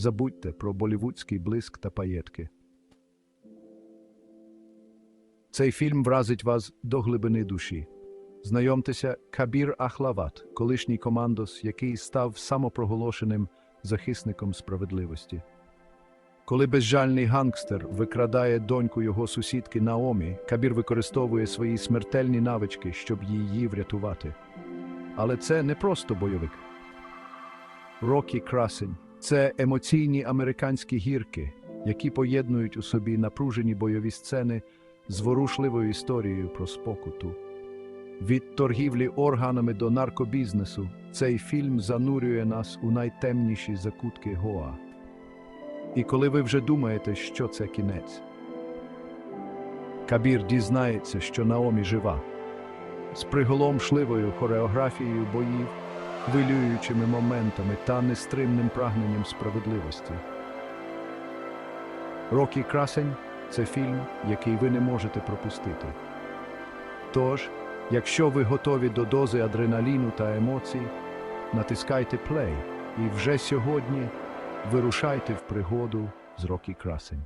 Забудьте про болівудський блиск та паєтки. Цей фільм вразить вас до глибини душі. Знайомтеся, Кабір Ахлават, колишній командос, який став самопроголошеним захисником справедливості. Коли безжальний гангстер викрадає доньку його сусідки Наомі, Кабір використовує свої смертельні навички, щоб її врятувати. Але це не просто бойовик. Рокі Красень це емоційні американські гірки, які поєднують у собі напружені бойові сцени з ворушливою історією про спокуту. Від торгівлі органами до наркобізнесу цей фільм занурює нас у найтемніші закутки Гоа. І коли ви вже думаєте, що це кінець, Кабір дізнається, що Наомі жива, з приголомшливою хореографією боїв, хвилюючими моментами та нестримним прагненням справедливості. Рокі Красень це фільм, який ви не можете пропустити. Тож, якщо ви готові до дози адреналіну та емоцій, натискайте плей і вже сьогодні вирушайте в пригоду з Рокі Красень.